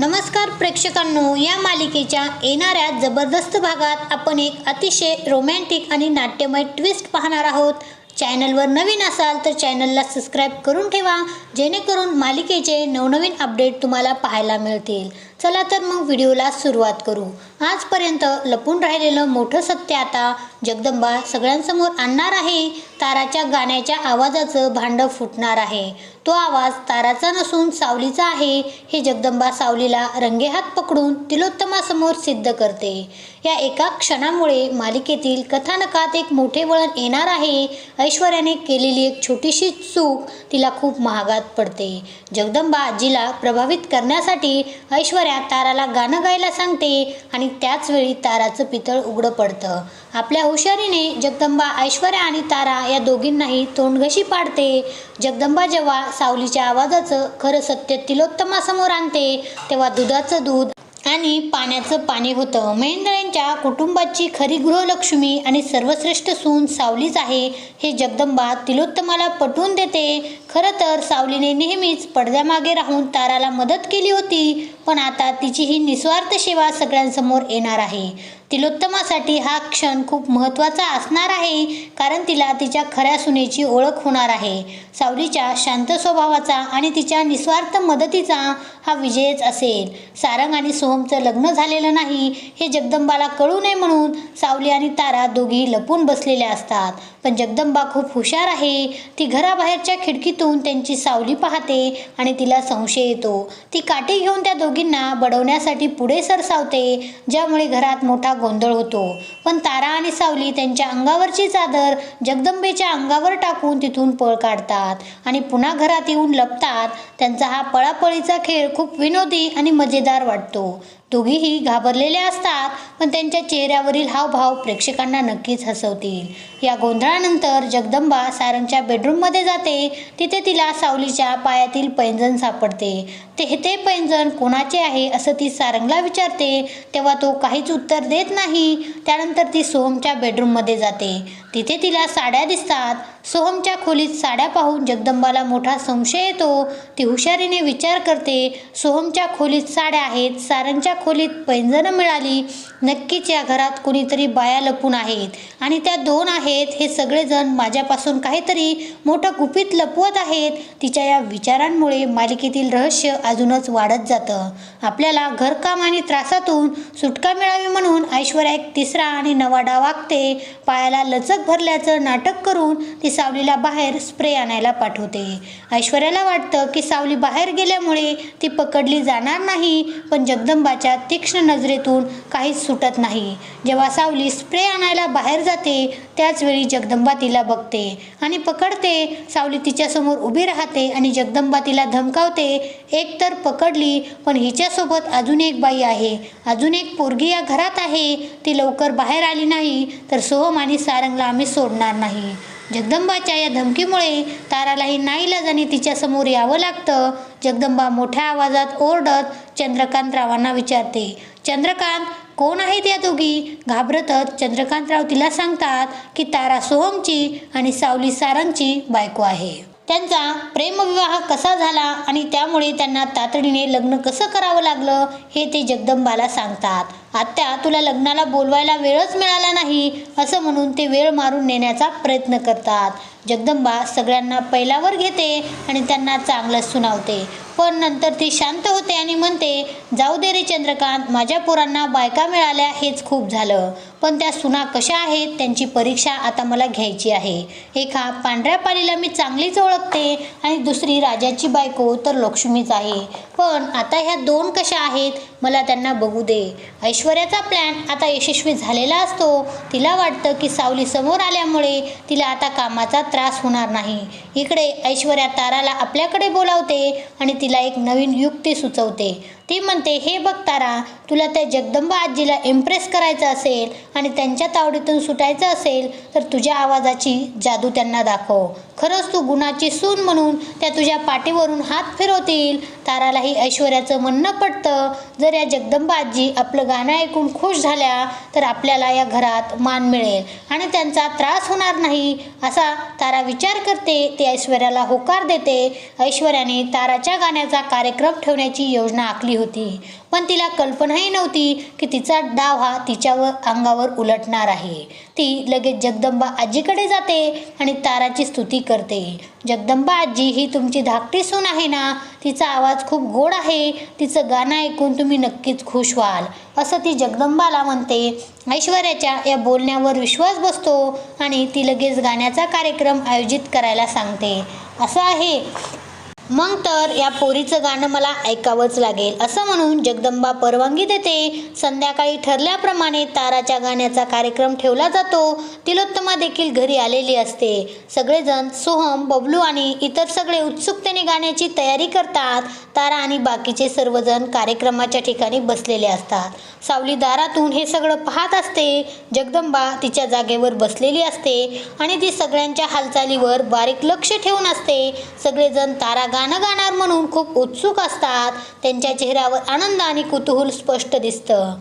नमस्कार प्रेक्षकांनो या मालिकेच्या येणाऱ्या जबरदस्त भागात आपण एक अतिशय रोमॅन्टिक आणि नाट्यमय ट्विस्ट पाहणार आहोत. चॅनलवर नवीन असाल तर चॅनलला सबस्क्राईब करून ठेवा जेणेकरून मालिकेचे नवनवीन अपडेट तुम्हाला पाहायला मिळतील. चला तर मग व्हिडिओला सुरुवात करू. आजपर्यंत लपून राहिलेलं मोठं सत्य आता जगदंबा सगळ्यांसमोर आणणार आहे. ताराच्या गाण्याच्या आवाजाचं भांडं फुटणार आहे. तो आवाज ताराचा नसून सावलीचा आहे. हे जगदंबा सावलीला रंगेहात पकडून तिलोत्तमासमोर सिद्ध करते. या एका क्षणामुळे मालिकेतील कथानकात एक मोठे वळण येणार आहे. ऐश्वर्याने केलेली एक छोटीशी चूक तिला खूप महागात पडते. जगदंबा आजीला प्रभावित करण्यासाठी ऐश्वर्या ताराला गाणं गायला सांगते आणि त्याच वेळी ताराचं पितळ उघडं पडतं. आपल्या हुशारीने जगदंबा ऐश्वर्या आणि तारा या दोघींनाही तोंडघशी पाडते. जगदंबा जेव्हा सावलीच्या आवाजाचं खरं सत्य तिलोत्तमासमोर आणते तेव्हा दुधाचं दूध आणि पाण्याचं पाणी होतं. मेंढळ्यांच्या कुटुंबाची खरी गृहलक्ष्मी आणि सर्वश्रेष्ठ सून सावलीच आहे हे जगदंबा तिलोत्तमाला पटवून देते. खरं तर सावलीने नेहमीच पडद्यामागे राहून ताराला मदत केली होती पण आता तिची ही निस्वार्थ सेवा सगळ्यांसमोर येणार आहे. तिलोत्तमासाठी हा क्षण खूप महत्त्वाचा असणार आहे कारण तिला तिच्या खऱ्या सुनेची ओळख होणार आहे. सावलीच्या शांत स्वभावाचा आणि तिच्या निस्वार्थ मदतीचा हा विजयच असेल. सारंग आणि सोहमचं लग्न झालेलं नाही हे जगदंबाला कळू नये म्हणून सावली आणि तारा दोघी लपून बसलेल्या असतात. पण जगदंबा खूप हुशार आहे ती घराबाहेरच्या खिडकीत खिडकीतून त्यांची सावली पाहते आणि तिला संशय येतो. ती काठी घेऊन त्या दोघींना बडवण्यासाठी पुढे सरसावते ज्यामुळे घरात मोठा गोंधळ होतो. पण तारा आणि सावली त्यांच्या अंगावरची चादर जगदंबेच्या अंगावर टाकून तिथून पळ काढतात आणि पुन्हा घरात येऊन लपतात. त्यांचा हा पळापळीचा खेळ खूप विनोदी आणि मजेदार वाटतो. दोघीही घाबरलेले असतात पण त्यांच्या चेहऱ्यावरील हावभाव प्रेक्षकांना नक्कीच हसवतील. या गोंधळानंतर जगदंबा सारंगच्या बेडरूममध्ये जाते. तिथे तिला सावलीच्या पायातील पैंजण सापडते. ते ते पैंजण कोणाचे आहे? असं ती सारंगला विचारते. तेव्हा तो काहीच उत्तर देत नाही. त्यानंतर ती सोहमच्या बेडरूममध्ये जाते. तिथे तिला साड्या दिसतात. सोहमच्या खोलीत साड्या पाहून जगदंबाला मोठा संशय येतो. ती हुशारीने विचार करते सोहमच्या खोलीत साड्या आहेत सारंगच्या खोलीत पैंजणं मिळाली. नक्कीच या घरात कुणीतरी बाया लपून आहेत. आणि त्या दोन आहेत. हे सगळेजण माझ्यापासून काहीतरी मोठं गुपित लपवत आहेत. तिच्या या विचारांमुळे मालिकेतील रहस्य अजूनच वाढत जातं. आपल्याला घरकाम आणि त्रासातून सुटका मिळावी म्हणून ऐश्वर्या एक तिसरा आणि नवा डाव वागते पायाला लचक भरल्याचं नाटक करून ती सावलीला बाहेर स्प्रे आणायला पाठवते. ऐश्वर्याला वाटतं की सावली बाहेर गेल्यामुळे ती पकडली जाणार नाही पण जगदंबाच्या तीक्ष्ण नजरेतून काहीच सुटत नाही. जेव्हा सावली स्प्रे आणायला बाहेर जाते त्याचवेळी जगदंबा तिला बघते आणि पकडते. सावली तिच्यासमोर उभी राहते आणि जगदंबा तिला धमकावते एक तर पकडली पण हिच्यासोबत अजून एक बाई आहे. अजून एक पोरगी या घरात आहे. ती लवकर बाहेर आली नाही तर सोहम आणि सारंगला आम्ही सोडणार नाही. जगदंबाच्या या धमकीमुळे तारालाही नाईलाजाने तिच्यासमोर यावं लागतं. जगदंबा मोठ्या आवाजात ओरडत चंद्रकांतरावांना विचारते चंद्रकांत कोण आहेत या दोघी? घाबरतच चंद्रकांतराव तिला सांगतात की तारा सोहमची आणि सावली सारंगची बायको आहे. त्यांचा प्रेमविवाह कसा झाला आणि त्यामुळे त्यांना तातडीने लग्न कसं करावं लागलं हे ते जगदंबाला सांगतात. आत्या तुला लग्नाला बोलवायला वेळच मिळाला नाही असं म्हणून ते वेळ मारून नेण्याचा प्रयत्न करतात. जगदंबा सगळ्यांना पैलावर घेते आणि त्यांना चांगलं सुनावते. पण नंतर ती शांत होते आणि म्हणते जाऊ दे रे चंद्रकांत माझ्या पोरांना बायका मिळाल्या हेच खूप झालं. पण त्या सुना कशा आहेत त्यांची परीक्षा आता मला घ्यायची आहे. एका पांढऱ्या पालीला मी चांगलीच ओळखते आणि दुसरी राजाची बायको तर लक्ष्मीच आहे. पण आता ह्या दोन कशा आहेत मला त्यांना बघू दे. ऐश्वर्याचा प्लॅन आता यशस्वी झालेला असतो. तिला वाटतं की सावली समोर आल्यामुळे तिला आता कामाचा त्रास होणार नाही. इकडे ऐश्वर्या ताराला आपल्याकडे बोलावते आणि तिला एक नवीन युक्ती सुचवते. ती म्हणते हे बघ तारा तुला त्या जगदंबा आजीला इम्प्रेस करायचं असेल आणि त्यांच्या तावडीतून सुटायचं असेल तर तुझ्या आवाजाची जादू त्यांना दाखव. खरंच तू गुणाची सून म्हणून त्या तुझ्या पाठीवरून हात फिरवतील. तारालाही ऐश्वर्याचं म्हणणं पडतं जर या जगदंबा आजी आपलं गाणं ऐकून खुश झाल्या तर आपल्याला या घरात मान मिळेल आणि त्यांचा त्रास होणार नाही असा तारा विचार करते. ते ऐश्वर्याला होकार देते. ऐश्वर्याने ताराच्या गाण्याचा कार्यक्रम ठेवण्याची योजना आखली होती. पण तिला कल्पनाही नव्हती की तिचा डाव हा तिच्यावर अंगावर उलटणार आहे. ती लगेच जगदंबा आजीकडे जाते आणि ताराची स्तुती करते. जगदंबा आजी ही तुमची धाकटी सून आहे ना? तिचा आवाज खूप गोड आहे. तिचं गाणं ऐकून तुम्ही नक्कीच खुश व्हाल. असं ती जगदंबाला म्हणते. ऐश्वर्याच्या या बोलण्यावर विश्वास बसतो आणि ती लगेच गाण्याचा कार्यक्रम आयोजित करायला सांगते. असं आहे. मग तर या पोरीचं गाणं मला ऐकावंच लागेल. असं म्हणून जगदंबा परवानगी देते. संध्याकाळी ठरल्याप्रमाणे ताराच्या गाण्याचा कार्यक्रम ठेवला जातो. तिलोत्तमा देखील घरी आलेली असते. सगळेजण सोहम बबलू आणि इतर सगळे उत्सुकतेने गाण्याची तयारी करतात. तारा आणि बाकीचे सर्वजण कार्यक्रमाच्या ठिकाणी बसलेले असतात. सावली दारातून हे सगळं पाहत असते. जगदंबा तिच्या जागेवर बसलेली असते आणि ती सगळ्यांच्या हालचालीवर बारीक लक्ष ठेवून असते. सगळेजण तारा गाणं गाणार म्हणून खूप उत्सुक असतात. त्यांच्या चेहऱ्यावर आनंद आणि कुतूहल स्पष्ट दिसतं.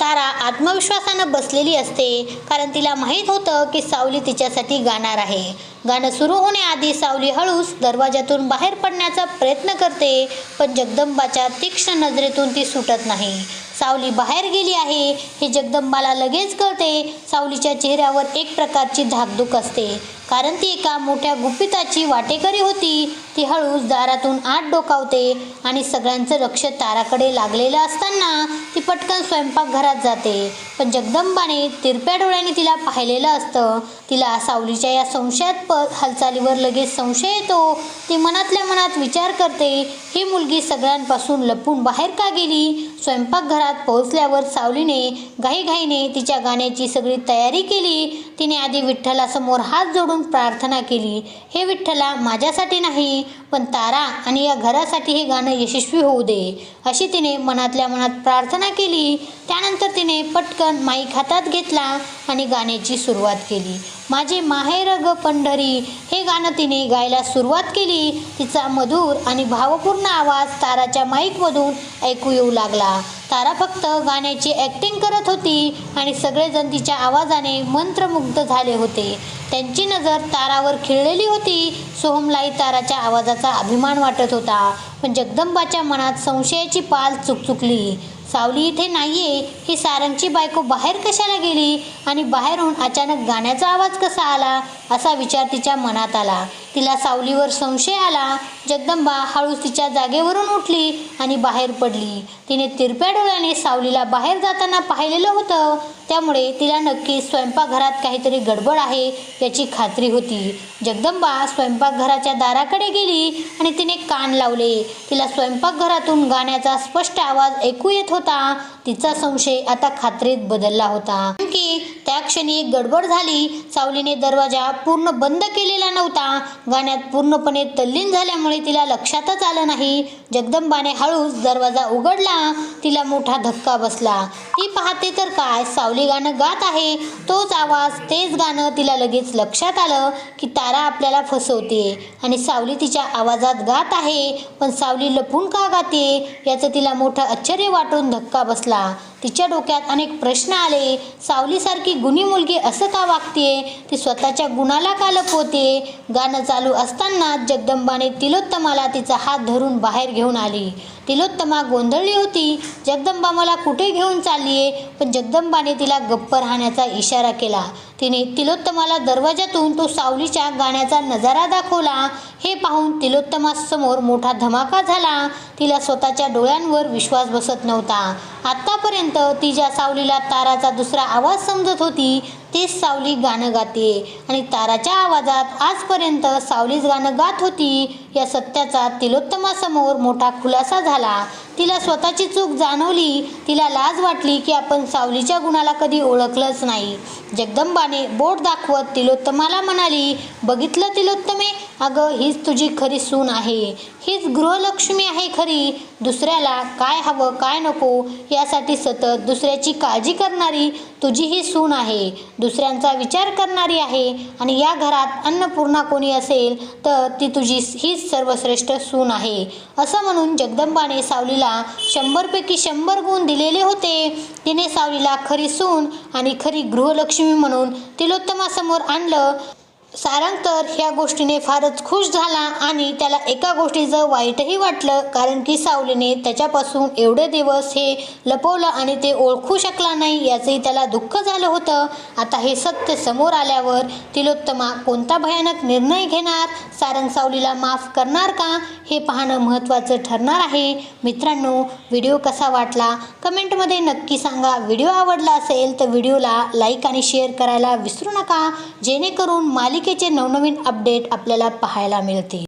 तारा आत्मविश्वासानं बसलेली असते कारण तिला माहीत होतं की सावली तिच्यासाठी गाणार आहे. गाणं सुरू होण्याआधी सावली हळूच दरवाजातून बाहेर पडण्याचा प्रयत्न करते पण जगदंबाच्या तीक्ष्ण नजरेतून ती सुटत नाही. सावली बाहेर गेली आहे हे जगदंबाला लगेच कळते. सावलीच्या चेहऱ्यावर एक प्रकारची धाकधूक असते. कारण ती एका मोठ्या गुपिताची वाटेकरी होती. ती हळूच दारातून आत डोकावते आणि सगळ्यांचं लक्ष ताराकडे लागलेलं असताना ती पटकन स्वयंपाकघरात जाते. पण जगदंबाने तिरप्या डोळ्याने तिला पाहिलेलं असतं. तिला सावलीच्या या संशयास्पद हालचालीवर लगेच संशय येतो. ती मनातल्या मनात विचार करते ही मुलगी सगळ्यांपासून लपून बाहेर का गेली? स्वयंपाकघरात पोहोचल्यावर सावलीने घाईघाईने तिच्या गाण्याची सगळी तयारी केली. तिने आधी विठ्ठलासमोर हात जोडून प्रार्थना केली. हे विठ्ठला माझ्यासाठी नाही पण तारा आणि या घरासाठी हे गाणं यशस्वी होऊ दे अशी तिने मनातल्या मनात प्रार्थना केली. त्यानंतर तिने पटकन माईक हातात घेतला आणि गाण्याची सुरुवात केली. माझे माहेर ग पंढरी हे गाणं तिने गायला सुरुवात केली. तिचा मधुर आणि भावपूर्ण आवाज ताराच्या माईकमधून ऐकू येऊ लागला. तारा फक्त गाण्याची ॲक्टिंग करत होती आणि सगळेजण तिच्या आवाजाने मंत्रमुग्ध झाले होते. त्यांची नजर तारावर खिळलेली होती. सोहमलाही ताराच्या आवाजाचा अभिमान वाटत होता. पण जगदंबाच्या मनात संशयाची पाल चुकचुकली. सावली इथे नाहीये. ही सारंगची बायको बाहेर कशाला गेली? आणि बाहेरून अचानक गाण्याचा आवाज कसा आला? असा विचार तिच्या मनात आला. तिला सावलीवर संशय आला. जगदंबा हळूच तिच्या जागेवरून उठली आणि बाहेर पडली. तिने तिरप्या डोळ्याने सावलीला बाहेर जाताना पाहिलेलं होतं. त्यामुळे तिला नक्की स्वयंपाकघरात काहीतरी गडबड आहे याची खात्री होती. जगदंबा स्वयंपाकघराच्या दाराकडे गेली आणि तिने कान लावले. तिला स्वयंपाकघरातून गाण्याचा स्पष्ट आवाज ऐकू येत होता. तिचा संशय आता खात्रीत बदलला होता. की त्या क्षणी एक गडबड झाली. सावलीने दरवाजा पूर्ण बंद केलेला नव्हता. गाण्यात पूर्णपणे तल्लीन झाल्यामुळे तिला लक्षातच आलं नाही. जगदंबाने हळूच दरवाजा उघडला. तिला मोठा धक्का बसला. ती पाहते तर काय सावली गाणं गात आहे. तोच आवाज तेच गाणं तिला लगेच लक्षात आलं की तारा आपल्याला फसवते आणि सावली तिच्या आवाजात गात आहे. पण सावली लपून का गाते? याचं तिला मोठं आश्चर्य वाटून धक्का बसला. तिच्या डोक्यात अनेक प्रश्न आले. सावलीसारखी गुणी मुलगी असं का वागते? ती स्वतःच्या गुणाला का लपवते? गाणं चालू असताना जगदंबाने तिलोत्तमाला तिचा हात धरून बाहेर घेऊन आली. तिलोत्तमा गोंधळली होती. जगदंबा मला कुठे घेऊन चाललीये? पण जगदंबाने तिला गप्प राहण्याचा इशारा केला. तिने तिलोत्तमाला दरवाजातून तो सावलीच्या गाण्याचा नजारा दाखवला. हे पाहून तिलोत्तमासमोर मोठा धमाका झाला. तिला स्वतःच्या डोळ्यांवर विश्वास बसत नव्हता. आत्तापर्यंत ती ज्या सावलीला ताराचा दुसरा आवाज समजत होती तेच सावली गाणं गाते आणि ताराच्या आवाजात आजपर्यंत सावलीच गाणं गात होती. या सत्याचा तिलोत्तमासमोर मोठा खुलासा झाला. तिला स्वतःची चूक जाणवली. तिला लाज वाटली की आपण सावलीच्या गुणाला कधी ओळखलंच नाही. जगदंबाने बोट दाखवत तिलोत्तमाला म्हणाली बघितलं तिलोत्तमे? अगं हीच तुझी खरी सून आहे. हीच गृहलक्ष्मी आहे खरी. दुसऱ्याला काय हवं काय नको यासाठी सतत दुसऱ्याची काळजी करणारी तुझी ही सून आहे. दुसऱ्यांचा विचार करणारी आहे आणि या घरात अन्नपूर्णा कोणी असेल तर ती तुझी हीच सर्वश्रेष्ठ सून आहे. असं म्हणून जगदंबाने सावलीला शंभरपैकी शंभर गुण दिलेले होते. तिने सावलीला खरी सून आणि खरी गृहलक्ष्मी म्हणून तिलोत्तमासमोर आणलं. सारंग तर ह्या गोष्टीने फारच खुश झाला आणि त्याला एका गोष्टीचं वाईटही वाटलं कारण की सावलीने त्याच्यापासून एवढे दिवस हे लपवलं आणि ते ओळखू शकला नाही याचंही त्याला दुःख झालं होतं. आता हे सत्य समोर आल्यावर तिलोत्तमा कोणता भयानक निर्णय घेणार? सारंग सावलीला माफ करणार का? हे पाहणं महत्त्वाचं ठरणार आहे. मित्रांनो व्हिडिओ कसा वाटला? कमेंटमध्ये नक्की सांगा. व्हिडिओ आवडला असेल तर व्हिडिओला लाईक आणि शेअर करायला विसरू नका. जेणेकरून मालिकेचे नवनवीन अपडेट आपल्याला पाहायला मिळतील.